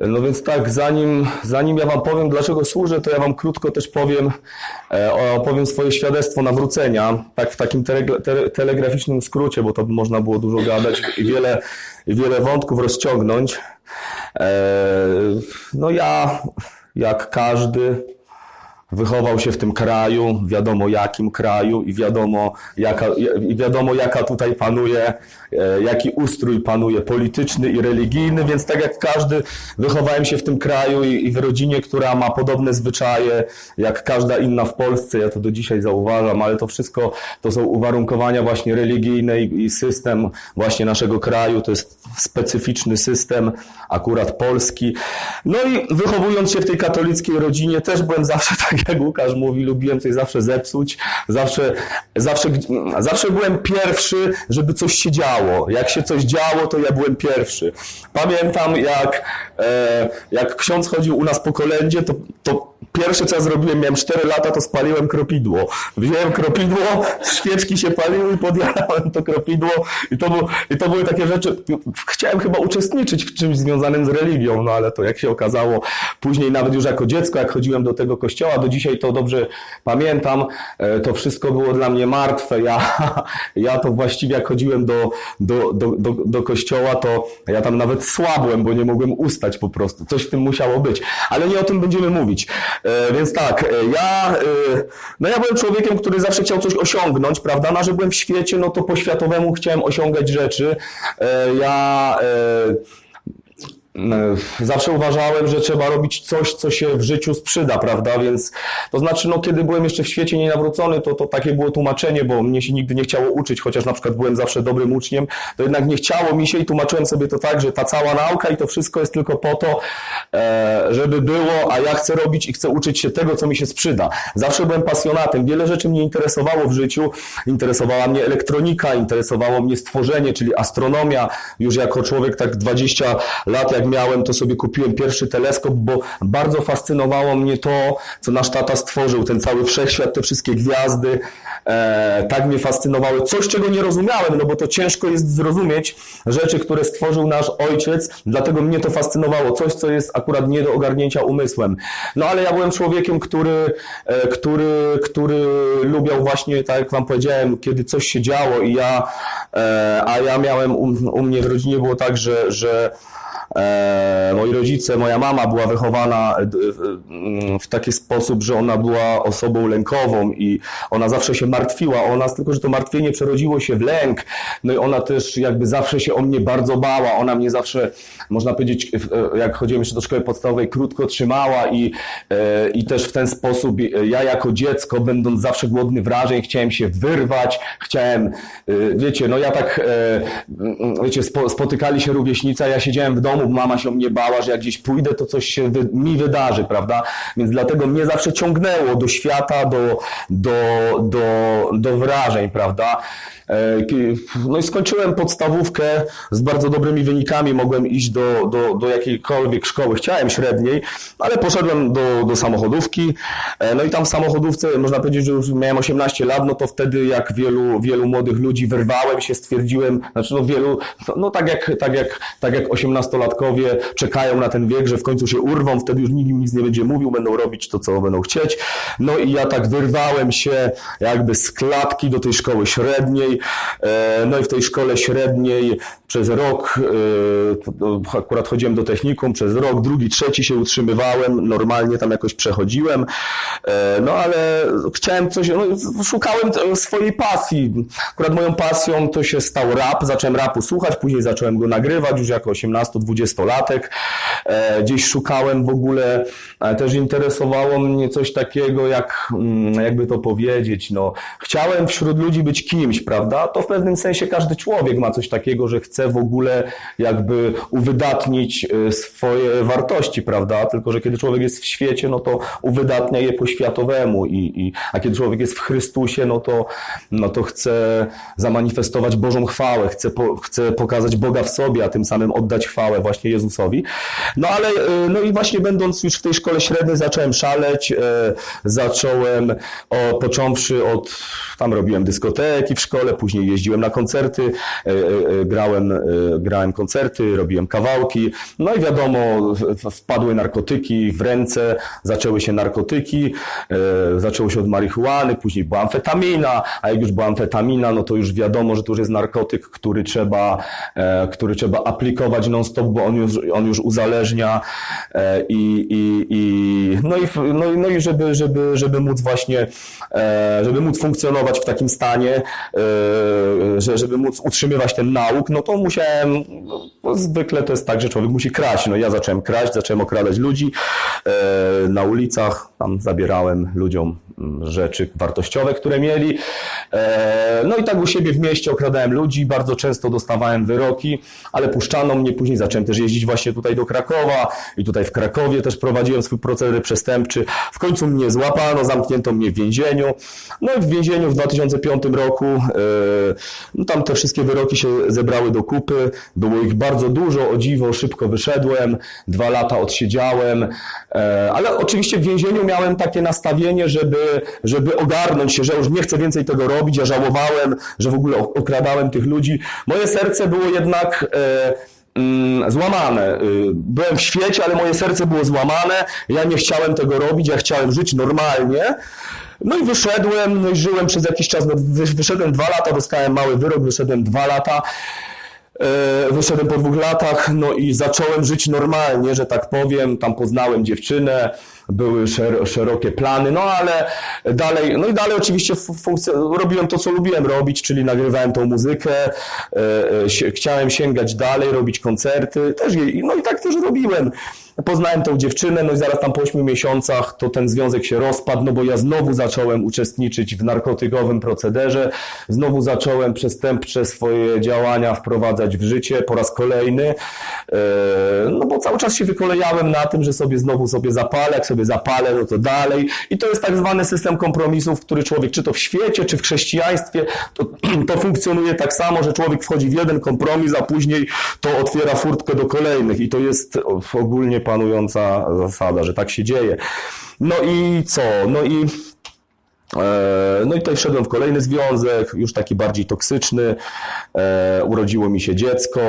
No więc tak, zanim, zanim ja wam powiem, dlaczego służę, to ja wam krótko też powiem, e, opowiem swoje świadectwo nawrócenia, tak w takim tele, tele, telegraficznym skrócie, bo to by można było dużo gadać i wiele, wiele wątków rozciągnąć. E, no ja, jak każdy, wychował się w tym kraju, wiadomo jakim kraju i wiadomo jaka, wiadomo jaka tutaj panuje, e, jaki ustrój panuje polityczny i religijny, więc tak jak każdy wychowałem się w tym kraju i, w rodzinie, która ma podobne zwyczaje jak każda inna w Polsce, ja to do dzisiaj zauważam, ale to wszystko to są uwarunkowania właśnie religijne i system właśnie naszego kraju, to jest specyficzny system, akurat polski. No i wychowując się w tej katolickiej rodzinie też byłem zawsze tak jak Łukasz mówi, lubiłem coś zawsze zepsuć, zawsze, zawsze, zawsze byłem pierwszy, żeby coś się działo. Jak się coś działo, to ja byłem pierwszy. Pamiętam, jak, e, jak ksiądz chodził u nas po kolędzie, to, to pierwsze co zrobiłem, miałem 4 lata, to spaliłem kropidło. Wziąłem kropidło, świeczki się paliły i podjarałem to kropidło i to, i to były takie rzeczy, chciałem chyba uczestniczyć w czymś związanym z religią, no ale to jak się okazało, później nawet już jako dziecko, jak chodziłem do tego kościoła, do dzisiaj to dobrze pamiętam, e, to wszystko było dla mnie martwe. Ja, ja to właściwie jak chodziłem do, do, do, do, do kościoła, to ja tam nawet słabłem, bo nie mogłem ustać po prostu. Coś w tym musiało być. Ale nie o tym będziemy mówić. E, Więc tak, e, ja, e, no ja byłem człowiekiem, który zawsze chciał coś osiągnąć, prawda? No, że byłem w świecie, no to po światowemu chciałem osiągać rzeczy. Ja Zawsze uważałem, że trzeba robić coś, co się w życiu sprzyda, prawda? Więc to znaczy, no, kiedy byłem jeszcze w świecie nienawrócony, to, to takie było tłumaczenie, bo mnie się nigdy nie chciało uczyć, chociaż na przykład byłem zawsze dobrym uczniem, to jednak nie chciało mi się i tłumaczyłem sobie to tak, że ta cała nauka i to wszystko jest tylko po to, e, żeby było, a ja chcę robić i chcę uczyć się tego, co mi się sprzyda. Zawsze byłem pasjonatem, wiele rzeczy mnie interesowało w życiu, interesowała mnie elektronika, interesowało mnie stworzenie, czyli astronomia, już jako człowiek tak 20 lat, jak miałem, to sobie kupiłem pierwszy teleskop, bo bardzo fascynowało mnie to, co nasz tata stworzył, ten cały wszechświat, te wszystkie gwiazdy, e, tak mnie fascynowały. Coś, czego nie rozumiałem, no bo to ciężko jest zrozumieć rzeczy, które stworzył nasz ojciec, dlatego mnie to fascynowało. Coś, co jest akurat nie do ogarnięcia umysłem. No ale ja byłem człowiekiem, który, e, który, który lubiał właśnie, tak jak wam powiedziałem, kiedy coś się działo i ja, e, a ja miałem, u, u mnie w rodzinie było tak, że, że moi rodzice, moja mama była wychowana e, d- w- taki sposób, że ona była osobą lękową i ona zawsze się martwiła o nas, tylko że to martwienie przerodziło się w lęk. No i ona też jakby zawsze się o mnie bardzo bała. Ona mnie zawsze, można powiedzieć, e, jak chodziłem jeszcze do szkoły podstawowej, krótko trzymała i, e, i też w ten sposób e, ja jako dziecko, będąc zawsze głodny wrażeń, chciałem się wyrwać, chciałem, e, wiecie, no ja tak, e, wiecie, spo, spotykali się rówieśnicy, a ja siedziałem w domu, bo mama się mnie bała, że jak gdzieś pójdę, to coś się wy, mi wydarzy, prawda? Więc dlatego mnie zawsze ciągnęło do świata, do, do, do, do wrażeń, prawda? E, No i skończyłem podstawówkę z bardzo dobrymi wynikami, mogłem iść do, do, do jakiejkolwiek szkoły, chciałem średniej, ale poszedłem do, do samochodówki, E, no i tam w samochodówce, można powiedzieć, że już miałem 18 lat, no to wtedy jak wielu, wielu młodych ludzi wyrwałem się, stwierdziłem, znaczy no wielu, no tak jak, tak jak, tak jak 18-latkowie czekają na ten wiek, że w końcu się urwą, wtedy już nikt im nic nie będzie mówił, będą robić to, co będą chcieć. No i ja tak wyrwałem się jakby z klatki do tej szkoły średniej, E, no i w tej szkole średniej przez rok, e, akurat chodziłem do technikum, przez rok, drugi, trzeci się utrzymywałem, normalnie tam jakoś przechodziłem, E, no ale chciałem coś, no, szukałem swojej pasji. Akurat moją pasją to się stał rap, zacząłem rapu słuchać, później zacząłem go nagrywać już jako 18-20-latek. E, Gdzieś szukałem w ogóle, też interesowało mnie coś takiego jak, mm, jakby to powiedzieć, no, chciałem wśród ludzi być kimś, prawda? To w pewnym sensie każdy człowiek ma coś takiego, że chce w ogóle jakby uwydatnić e, swoje wartości, prawda? Tylko, że kiedy człowiek jest w świecie, no to uwydatnia je po światowemu i, i a kiedy człowiek jest w Chrystusie, no to, no to chce zamanifestować Bożą chwałę, chce, po, chce pokazać Boga w sobie, a tym samym oddać chwałę właśnie Jezusowi. No ale, e, no i właśnie będąc już w tej szkole średniej zacząłem szaleć, e, zacząłem, o, począwszy od, tam robiłem dyskoteki w szkole, później jeździłem na koncerty, e, e, e, grałem, grałem koncerty, robiłem kawałki, no i wiadomo, wpadły narkotyki w ręce, zaczęły się narkotyki, zaczęło się od marihuany, później była amfetamina, a jak już była amfetamina, no to już wiadomo, że to już jest narkotyk, który trzeba, który trzeba aplikować non-stop, bo on już, on już uzależnia i, i, i, no i, no, i- no i żeby, żeby, żeby móc właśnie, żeby móc funkcjonować w takim stanie, żeby móc utrzymywać ten nauk, no to musiałem, no, zwykle to jest tak, że człowiek musi kraść, no ja zacząłem kraść, zacząłem okradać ludzi e, na ulicach, tam zabierałem ludziom mm, rzeczy wartościowe, które mieli, e, no i tak u siebie w mieście okradałem ludzi, bardzo często dostawałem wyroki, ale puszczano mnie, później zacząłem też jeździć właśnie tutaj do Krakowa i tutaj w Krakowie też prowadziłem swój proceder przestępczy. W końcu mnie złapano, zamknięto mnie w więzieniu. No i w więzieniu w 2005 roku, e, no tam te wszystkie wyroki się zebrały do kupy. Było ich bardzo dużo, o dziwo, szybko wyszedłem, dwa lata odsiedziałem, e, ale oczywiście w więzieniu miałem takie nastawienie, żeby, żeby ogarnąć się, że już nie chcę więcej tego robić. Ja żałowałem, że w ogóle okradałem tych ludzi. Moje serce było jednak e, mm, złamane. Y, Byłem w świecie, ale moje serce było złamane. Ja nie chciałem tego robić, ja chciałem żyć normalnie. No i wyszedłem, no i żyłem przez jakiś czas. No, wy- wyszedłem dwa lata, dostałem mały wyrok, wyszedłem dwa lata. E, Wyszedłem po dwóch latach, no i zacząłem żyć normalnie, że tak powiem. Tam poznałem dziewczynę, były szer- szerokie plany, no ale dalej, no i dalej oczywiście robiłem to, co lubiłem robić, czyli nagrywałem tą muzykę, e, e, chciałem sięgać dalej, robić koncerty, też no i tak też robiłem. Poznałem tą dziewczynę, no i zaraz tam po 8 miesiącach to ten związek się rozpadł, no bo ja znowu zacząłem uczestniczyć w narkotykowym procederze, znowu zacząłem przestępcze swoje działania wprowadzać w życie po raz kolejny, no bo cały czas się wykolejałem na tym, że sobie znowu sobie zapalę, jak sobie zapalę, no to dalej i to jest tak zwany system kompromisów, który człowiek, czy to w świecie, czy w chrześcijaństwie, to, to funkcjonuje tak samo, że człowiek wchodzi w jeden kompromis, a później to otwiera furtkę do kolejnych i to jest ogólnie panująca zasada, że tak się dzieje. No i co? No i E, No i tutaj wszedłem w kolejny związek, już taki bardziej toksyczny. E, Urodziło mi się dziecko.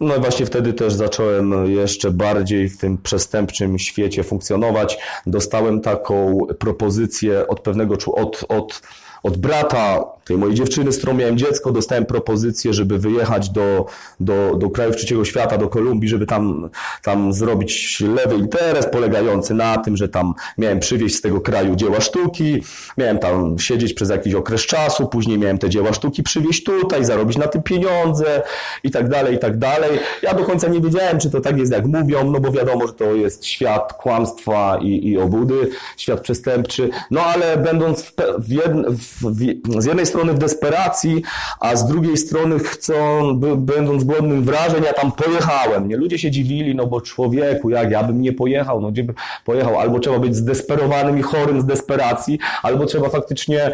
No i właśnie wtedy też zacząłem jeszcze bardziej w tym przestępczym świecie funkcjonować. Dostałem taką propozycję od pewnego od, od, od brata tej mojej dziewczyny, z którą miałem dziecko, dostałem propozycję, żeby wyjechać do, do, do krajów trzeciego świata, do Kolumbii, żeby tam, tam zrobić lewy interes polegający na tym, że tam miałem przywieźć z tego kraju dzieła sztuki, miałem tam siedzieć przez jakiś okres czasu, później miałem te dzieła sztuki przywieźć tutaj, zarobić na tym pieniądze i tak dalej, i tak dalej. Ja do końca nie wiedziałem, czy to tak jest, jak mówią, no bo wiadomo, że to jest świat kłamstwa i, i obudy, świat przestępczy, no ale będąc w, w jedn, w, w, z jednej strony w desperacji, a z drugiej strony chcą, będąc głodnym wrażeń, ja tam pojechałem, nie? Ludzie się dziwili, no bo człowieku, jak ja bym nie pojechał, no gdzie by pojechał? Albo trzeba być zdesperowanym i chorym z desperacji, albo trzeba faktycznie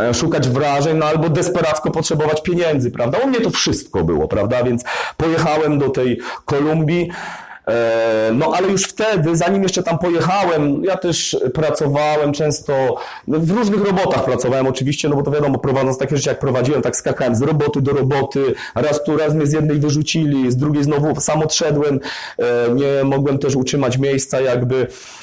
e, szukać wrażeń, no albo desperacko potrzebować pieniędzy, prawda? U mnie to wszystko było, prawda? Więc pojechałem do tej Kolumbii, No ale już wtedy, zanim jeszcze tam pojechałem, ja też pracowałem często, no, w różnych robotach pracowałem oczywiście, no bo to wiadomo, prowadząc takie rzeczy jak prowadziłem, tak skakałem z roboty do roboty, raz tu, raz mnie z jednej wyrzucili, z drugiej znowu sam odszedłem, e, nie mogłem też utrzymać miejsca jakby, E,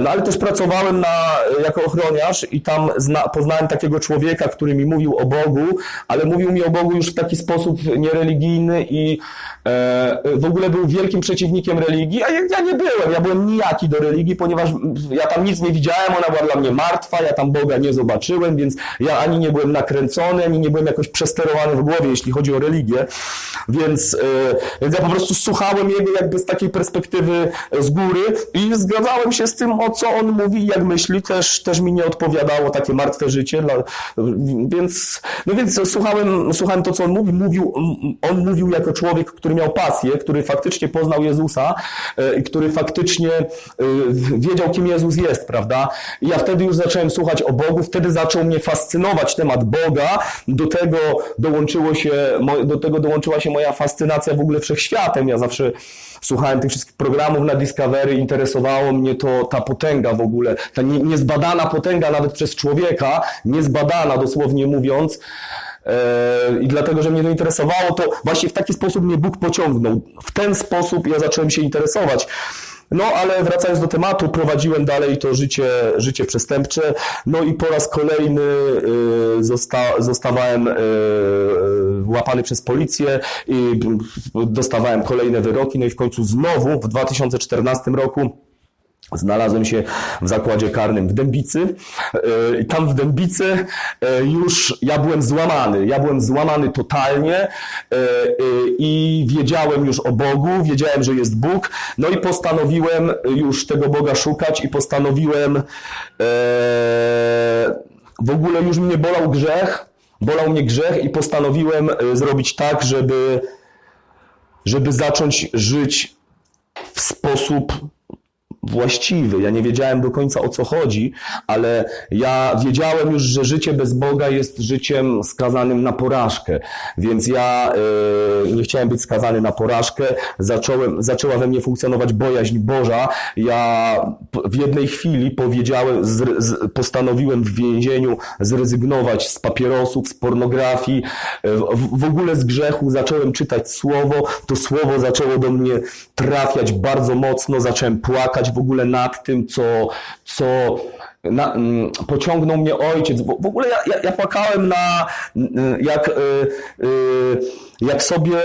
no ale też pracowałem na, jako ochroniarz i tam zna, poznałem takiego człowieka, który mi mówił o Bogu, ale mówił mi o Bogu już w taki sposób niereligijny i e, w ogóle był wielkim przeciwnikiem religii, a ja, ja nie byłem, ja byłem nijaki do religii, ponieważ ja tam nic nie widziałem, ona była dla mnie martwa, ja tam Boga nie zobaczyłem, więc ja ani nie byłem nakręcony, ani nie byłem jakoś przesterowany w głowie, jeśli chodzi o religię, więc, e, więc ja po prostu słuchałem jego jakby z takiej perspektywy z góry i zgadzałem się z tym, o co on mówi jak myśli, też, też mi nie odpowiadało takie martwe życie, więc, no więc słuchałem, słuchałem to, co on mówił, mówił, on mówił jako człowiek, który miał pasję, który faktycznie poznał Jezusa, e, który faktycznie e, wiedział, kim Jezus jest, prawda? I ja wtedy już zacząłem słuchać o Bogu, wtedy zaczął mnie fascynować temat Boga, do tego dołączyło się, do tego dołączyła się moja fascynacja w ogóle wszechświatem. Ja zawsze słuchałem tych wszystkich programów na Discovery, interesowało mnie to ta potęga w ogóle, ta nie, niezbadana potęga nawet przez człowieka, niezbadana dosłownie mówiąc. E, I dlatego, że mnie to interesowało, to właśnie w taki sposób mnie Bóg pociągnął. W ten sposób ja zacząłem się interesować. No, ale wracając do tematu, prowadziłem dalej to życie, życie przestępcze. No i po raz kolejny y, zosta, zostawałem y, y, łapany przez policję i dostawałem kolejne wyroki. No i w końcu znowu w 2014 roku Znalazłem się w zakładzie karnym w Dębicy. I tam w Dębicy yy, już ja byłem złamany. Ja byłem złamany totalnie yy, i wiedziałem już o Bogu, wiedziałem, że jest Bóg. No i postanowiłem już tego Boga szukać i postanowiłem w ogóle już mnie bolał grzech. Bolał mnie grzech i postanowiłem zrobić tak, żeby, żeby zacząć żyć w sposób właściwy. Ja nie wiedziałem do końca o co chodzi, ale ja wiedziałem już, że życie bez Boga jest życiem skazanym na porażkę. Więc ja e, nie chciałem być skazany na porażkę. Zacząłem, zaczęła we mnie funkcjonować bojaźń Boża. Ja w jednej chwili powiedziałem, z, z, postanowiłem w więzieniu zrezygnować z papierosów, z pornografii, e, w, w ogóle z grzechu. Zacząłem czytać słowo. To słowo zaczęło do mnie trafiać bardzo mocno. Zacząłem płakać w ogóle nad tym, co, co na, mm, pociągnął mnie ojciec. W, ogóle ja, ja, ja płakałem na, mm, jak, y, y, jak sobie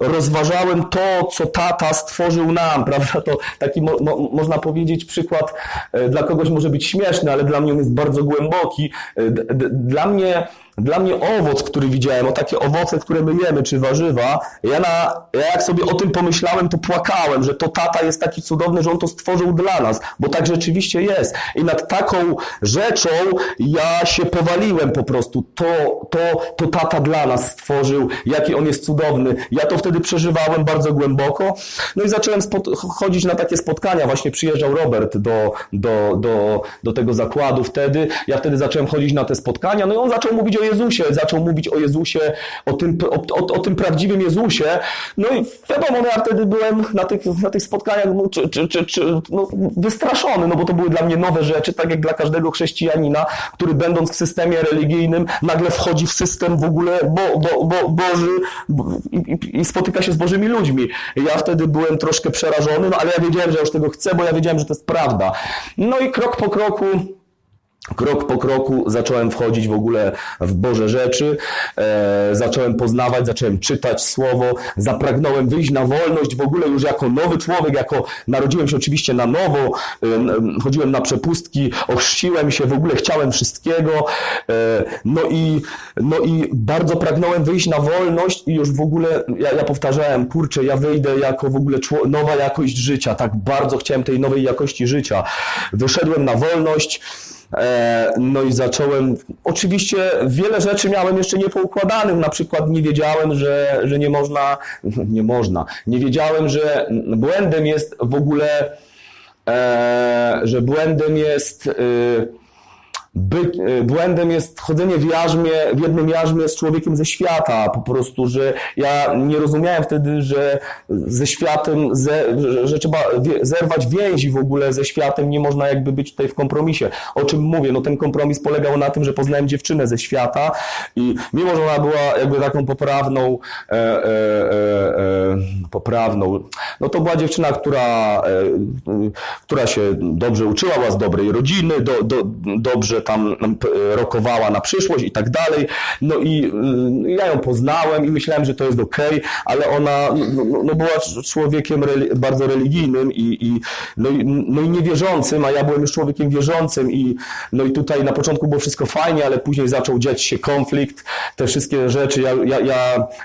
rozważałem to, co tata stworzył nam, prawda? To taki, mo, mo, można powiedzieć, przykład e, dla kogoś może być śmieszny, ale dla mnie on jest bardzo głęboki. E, Dla mnie, dla mnie owoc, który widziałem, o takie owoce, które my jemy, czy warzywa, ja, na, ja jak sobie o tym pomyślałem, to płakałem, że to tata jest taki cudowny, że on to stworzył dla nas, bo tak rzeczywiście jest. I nad taką rzeczą ja się powaliłem po prostu. To, to, to tata dla nas stworzył, jaki on jest cudowny. Ja to wtedy przeżywałem bardzo głęboko. No i zacząłem chodzić na takie spotkania. Właśnie przyjeżdżał Robert do, do, do, do tego zakładu wtedy. Ja wtedy zacząłem chodzić na te spotkania. No i on zaczął mówić o Jezusie, zaczął mówić o Jezusie, o tym, o, o, o tym prawdziwym Jezusie. No i wiadomo, no ja wtedy byłem na tych, na tych spotkaniach no, czy, czy, czy, czy, no, wystraszony, no bo to były dla mnie nowe rzeczy, tak jak dla każdego chrześcijanina, który będąc w systemie religijnym nagle wchodzi w system w ogóle bo, bo, bo, Boży bo, i, i, i spotyka się z Bożymi ludźmi. Ja wtedy byłem troszkę przerażony, no ale ja wiedziałem, że ja już tego chcę, bo ja wiedziałem, że to jest prawda. No i krok po kroku Krok po kroku zacząłem wchodzić w ogóle w Boże rzeczy, e, zacząłem poznawać, zacząłem czytać Słowo, zapragnąłem wyjść na wolność w ogóle już jako nowy człowiek, jako narodziłem się oczywiście na nowo, e, chodziłem na przepustki, ochrzciłem się, w ogóle chciałem wszystkiego, e, no i, no i bardzo pragnąłem wyjść na wolność i już w ogóle, ja, ja powtarzałem, kurczę, ja wyjdę jako w ogóle nowa jakość życia, tak bardzo chciałem tej nowej jakości życia. Wyszedłem na wolność, No i zacząłem. Oczywiście wiele rzeczy miałem jeszcze niepoukładanych. Na przykład nie wiedziałem, że, że nie można, nie można. Nie wiedziałem, że błędem jest w ogóle, e, że błędem jest. By, y, błędem jest chodzenie w jarzmie, w jednym jarzmie z człowiekiem ze świata, po prostu, że ja nie rozumiałem wtedy, że ze światem, ze, że, że trzeba zerwać więzi w ogóle ze światem, nie można jakby być tutaj w kompromisie. O czym mówię? No ten kompromis polegał na tym, że poznałem dziewczynę ze świata i mimo, że ona była jakby taką poprawną, e, e, e, e, poprawną, no to była dziewczyna, która, e, która się dobrze uczyła, była z dobrej rodziny, do, do, dobrze tam p- rokowała na przyszłość i tak dalej. No i y, ja ją poznałem i myślałem, że to jest okej, ale ona no, no, no była cz- człowiekiem bardzo religijnym i, i, no, i, no i niewierzącym, a ja byłem już człowiekiem wierzącym i, no i tutaj na początku było wszystko fajnie, ale później zaczął dziać się konflikt, te wszystkie rzeczy. Ja, ja, ja,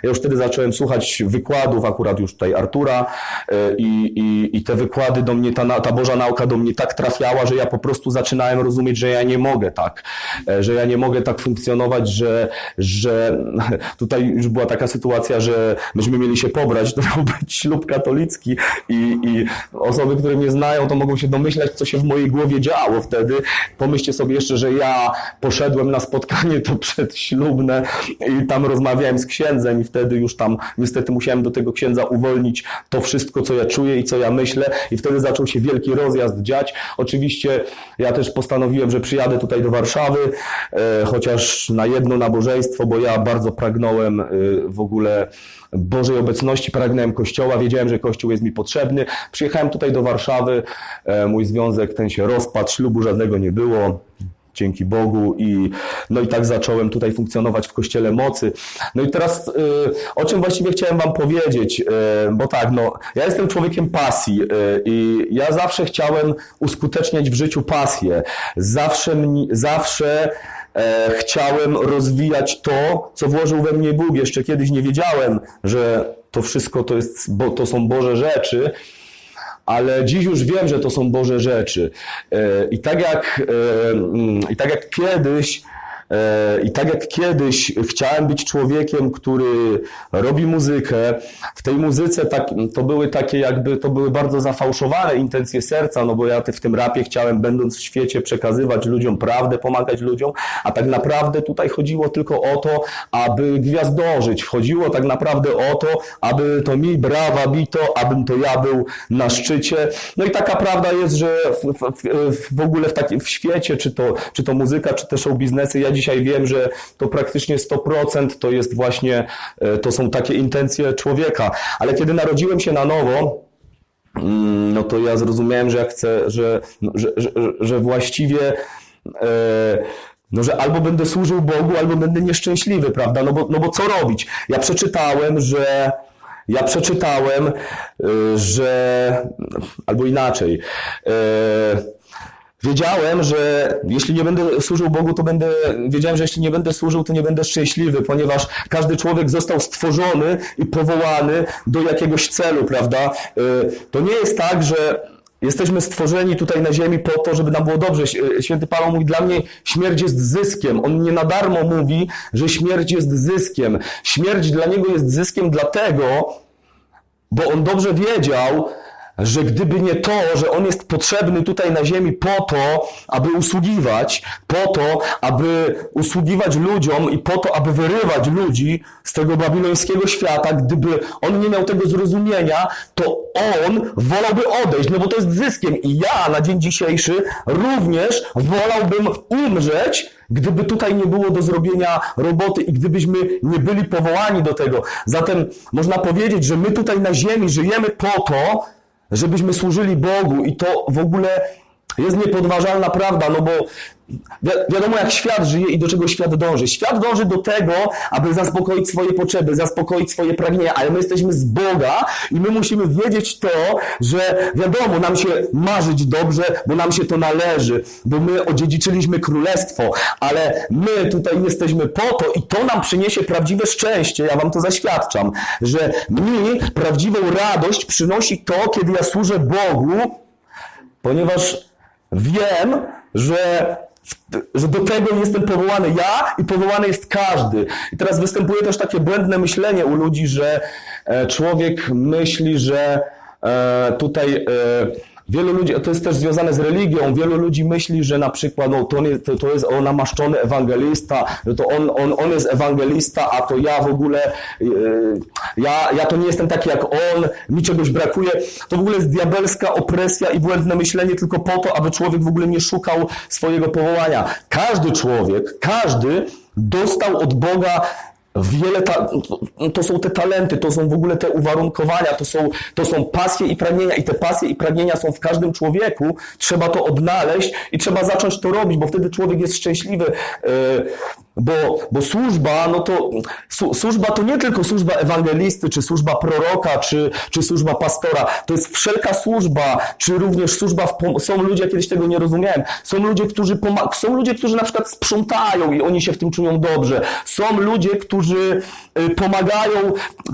ja już wtedy zacząłem słuchać wykładów, akurat już tutaj Artura y, i, i, i te wykłady do mnie, ta, ta Boża nauka do mnie tak trafiała, że ja po prostu zaczynałem rozumieć, że ja nie mogę mogę tak, e, że ja nie mogę tak funkcjonować, że, że tutaj już była taka sytuacja, że myśmy mieli się pobrać, to miał być ślub katolicki i, i osoby, które mnie znają, to mogą się domyślać, co się w mojej głowie działo wtedy. Pomyślcie sobie jeszcze, że ja poszedłem na spotkanie to przedślubne i tam rozmawiałem z księdzem i wtedy już tam niestety musiałem do tego księdza uwolnić to wszystko, co ja czuję i co ja myślę i wtedy zaczął się wielki rozjazd dziać. Oczywiście ja też postanowiłem, że przyjadę tutaj do Warszawy, e, chociaż na jedno nabożeństwo, bo ja bardzo pragnąłem e, w ogóle Bożej obecności, pragnąłem Kościoła, wiedziałem, że Kościół jest mi potrzebny. Przyjechałem tutaj do Warszawy, e, mój związek ten się rozpadł, ślubu żadnego nie było dzięki Bogu i no i tak zacząłem tutaj funkcjonować w Kościele Mocy. No i teraz y, o czym właściwie chciałem wam powiedzieć, y, bo tak, no ja jestem człowiekiem pasji y, i ja zawsze chciałem uskuteczniać w życiu pasję. Zawsze, zawsze e, chciałem rozwijać to, co włożył we mnie Bóg. Jeszcze kiedyś nie wiedziałem, że to wszystko to jest, bo to są Boże rzeczy, ale dziś już wiem, że to są Boże rzeczy. E, I tak jak, e, mm, i tak jak kiedyś, i tak jak kiedyś chciałem być człowiekiem, który robi muzykę, w tej muzyce tak, to były takie jakby, to były bardzo zafałszowane intencje serca, no bo ja w tym rapie chciałem, będąc w świecie, przekazywać ludziom prawdę, pomagać ludziom, a tak naprawdę tutaj chodziło tylko o to, aby gwiazdożyć. Chodziło tak naprawdę o to, aby to mi brawa bito, abym to ja był na szczycie. No i taka prawda jest, że w, w, w ogóle w takim w świecie, czy to, czy to muzyka, czy te show biznesy, ja dzisiaj wiem, że to praktycznie 100% to jest właśnie, e, to są takie intencje człowieka. Ale kiedy narodziłem się na nowo, mm, no to ja zrozumiałem, że ja chcę, że, no, że, że, że właściwie e, no, że albo będę służył Bogu, albo będę nieszczęśliwy, prawda? No bo, no bo co robić? Ja przeczytałem, że ja przeczytałem, y, że albo inaczej. Y, Wiedziałem, że jeśli nie będę służył Bogu, to będę, wiedziałem, że jeśli nie będę służył, to nie będę szczęśliwy, ponieważ każdy człowiek został stworzony i powołany do jakiegoś celu, prawda? Y, To nie jest tak, że jesteśmy stworzeni tutaj na ziemi po to, żeby nam było dobrze. Ś- Święty Paweł mówi, dla mnie śmierć jest zyskiem. On nie na darmo mówi, że śmierć jest zyskiem. Śmierć dla niego jest zyskiem dlatego, bo on dobrze wiedział, że gdyby nie to, że on jest potrzebny tutaj na ziemi po to, aby usługiwać, po to, aby usługiwać ludziom i po to, aby wyrywać ludzi z tego babilońskiego świata, gdyby on nie miał tego zrozumienia, to on wolałby odejść, no bo to jest zyskiem. I ja na dzień dzisiejszy również wolałbym umrzeć, gdyby tutaj nie było do zrobienia roboty i gdybyśmy nie byli powołani do tego. Zatem można powiedzieć, że my tutaj na ziemi żyjemy po to, żebyśmy służyli Bogu i to w ogóle jest niepodważalna prawda, no bo wi wiadomo jak świat żyje i do czego świat dąży. Świat dąży do tego, aby zaspokoić swoje potrzeby, zaspokoić swoje pragnienia, ale my jesteśmy z Boga i my musimy wiedzieć to, że wiadomo, nam się marzyć dobrze, bo nam się to należy, bo my odziedziczyliśmy królestwo, ale my tutaj jesteśmy po to i to nam przyniesie prawdziwe szczęście, ja wam to zaświadczam, że mi prawdziwą radość przynosi to, kiedy ja służę Bogu, ponieważ wiem, że, że do tego jestem powołany ja i powołany jest każdy. I teraz występuje też takie błędne myślenie u ludzi, że e, człowiek myśli, że e, tutaj e, wielu ludzi, to jest też związane z religią, wielu ludzi myśli, że na przykład no, to, nie, to, to jest on namaszczony ewangelista, że to on, on, on jest ewangelista, a to ja w ogóle, e, ja, ja to nie jestem taki jak on, mi czegoś brakuje. To w ogóle jest diabelska opresja i błędne myślenie tylko po to, aby człowiek w ogóle nie szukał swojego powołania. Każdy człowiek, każdy dostał od Boga wiele, ta, to są te talenty, to są w ogóle te uwarunkowania, to są, to są pasje i pragnienia i te pasje i pragnienia są w każdym człowieku, trzeba to odnaleźć i trzeba zacząć to robić, bo wtedy człowiek jest szczęśliwy. Bo, bo służba, no to su, służba to nie tylko służba ewangelisty, czy służba proroka, czy, czy służba pastora. To jest wszelka służba, czy również służba w Są ludzie, kiedyś tego nie rozumiałem. Są ludzie, którzy są ludzie, którzy na przykład sprzątają i oni się w tym czują dobrze. Są ludzie, którzy y, pomagają.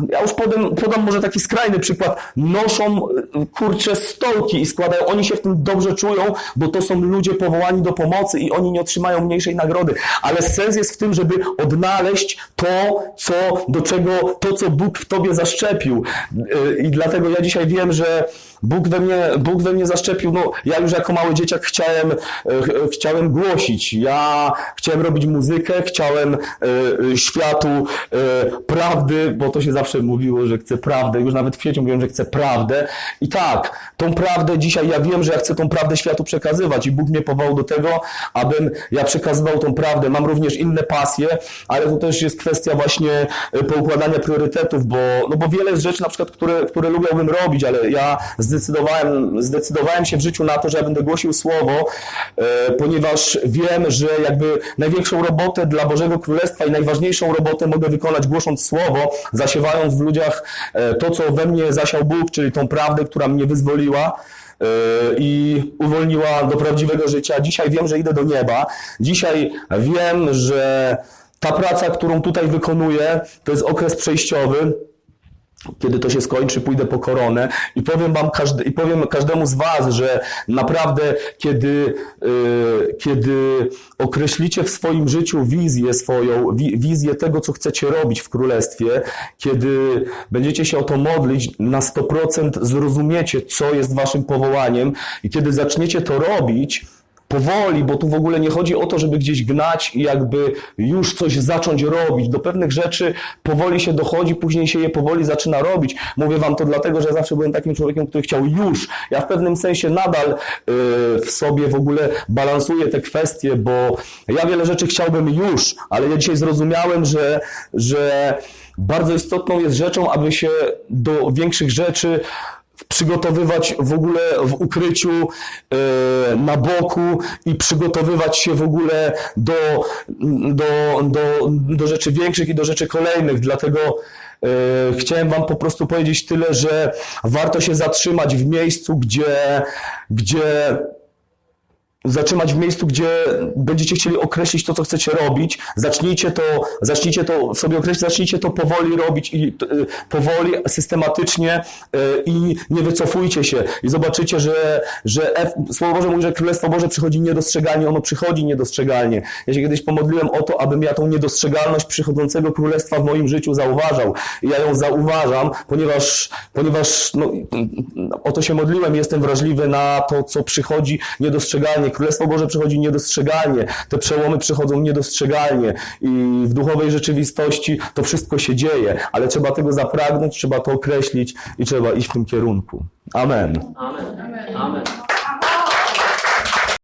Ja już podam, podam może taki skrajny przykład. Noszą y, kurcze stołki i składają. Oni się w tym dobrze czują, bo to są ludzie powołani do pomocy i oni nie otrzymają mniejszej nagrody. Ale sens jest w tym, żeby odnaleźć to, co, do czego, to, co Bóg w tobie zaszczepił. Y, I dlatego ja dzisiaj wiem, że Bóg we mnie, Bóg we mnie zaszczepił. No, ja już jako mały dzieciak chciałem, e, ch- chciałem głosić. Ja chciałem robić muzykę, chciałem e, e, światu prawdy, bo to się zawsze mówiło, że chcę prawdę. Już nawet w sieci mówiłem, że chcę prawdę. I tak, tą prawdę dzisiaj ja wiem, że ja chcę tą prawdę światu przekazywać i Bóg mnie powołał do tego, abym ja przekazywał tą prawdę. Mam również inne pasje, ale to też jest kwestia właśnie poukładania priorytetów, bo, no bo wiele jest rzeczy na przykład, które, które lubiłbym robić, ale ja zdecydowałem, zdecydowałem się w życiu na to, że ja będę głosił słowo, e, ponieważ wiem, że jakby największą robotę dla Bożego Królestwa i najważniejszą robotę mogę wykonać głosząc słowo, zasiewając w ludziach e, to, co we mnie zasiał Bóg, czyli tą prawdę, która mnie wyzwoliła e, i uwolniła do prawdziwego życia. Dzisiaj wiem, że idę do nieba. Dzisiaj wiem, że ta praca, którą tutaj wykonuję, to jest okres przejściowy. Kiedy to się skończy, pójdę po koronę i powiem wam każdy, i powiem każdemu z was, że naprawdę kiedy, yy, kiedy określicie w swoim życiu wizję swoją, wi, wizję tego, co chcecie robić w królestwie, kiedy będziecie się o to modlić, na 100% zrozumiecie, co jest waszym powołaniem i kiedy zaczniecie to robić, powoli, bo tu w ogóle nie chodzi o to, żeby gdzieś gnać i jakby już coś zacząć robić. Do pewnych rzeczy powoli się dochodzi, później się je powoli zaczyna robić. Mówię wam to dlatego, że ja zawsze byłem takim człowiekiem, który chciał już. Ja w pewnym sensie nadal yy, w sobie w ogóle balansuję te kwestie, bo ja wiele rzeczy chciałbym już, ale ja dzisiaj zrozumiałem, że, że bardzo istotną jest rzeczą, aby się do większych rzeczy przygotowywać w ogóle w ukryciu, e, na boku i przygotowywać się w ogóle do, do, do, do rzeczy większych i do rzeczy kolejnych. Dlatego e, chciałem Wam po prostu powiedzieć tyle, że warto się zatrzymać w miejscu, gdzie, gdzie zatrzymać w miejscu, gdzie będziecie chcieli określić to, co chcecie robić. Zacznijcie to, zacznijcie to sobie określić, zacznijcie to powoli robić i y, powoli, systematycznie y, i nie wycofujcie się. I zobaczycie, że, że F, Słowo Boże mówi, że Królestwo Boże przychodzi niedostrzegalnie, ono przychodzi niedostrzegalnie. Ja się kiedyś pomodliłem o to, abym ja tą niedostrzegalność przychodzącego Królestwa w moim życiu zauważał. I ja ją zauważam, ponieważ, ponieważ no, o to się modliłem, jestem wrażliwy na to, co przychodzi niedostrzegalnie. Królestwo Boże przychodzi niedostrzegalnie. Te przełomy przychodzą niedostrzegalnie i w duchowej rzeczywistości to wszystko się dzieje, ale trzeba tego zapragnąć, trzeba to określić i trzeba iść w tym kierunku. Amen. Amen. Amen.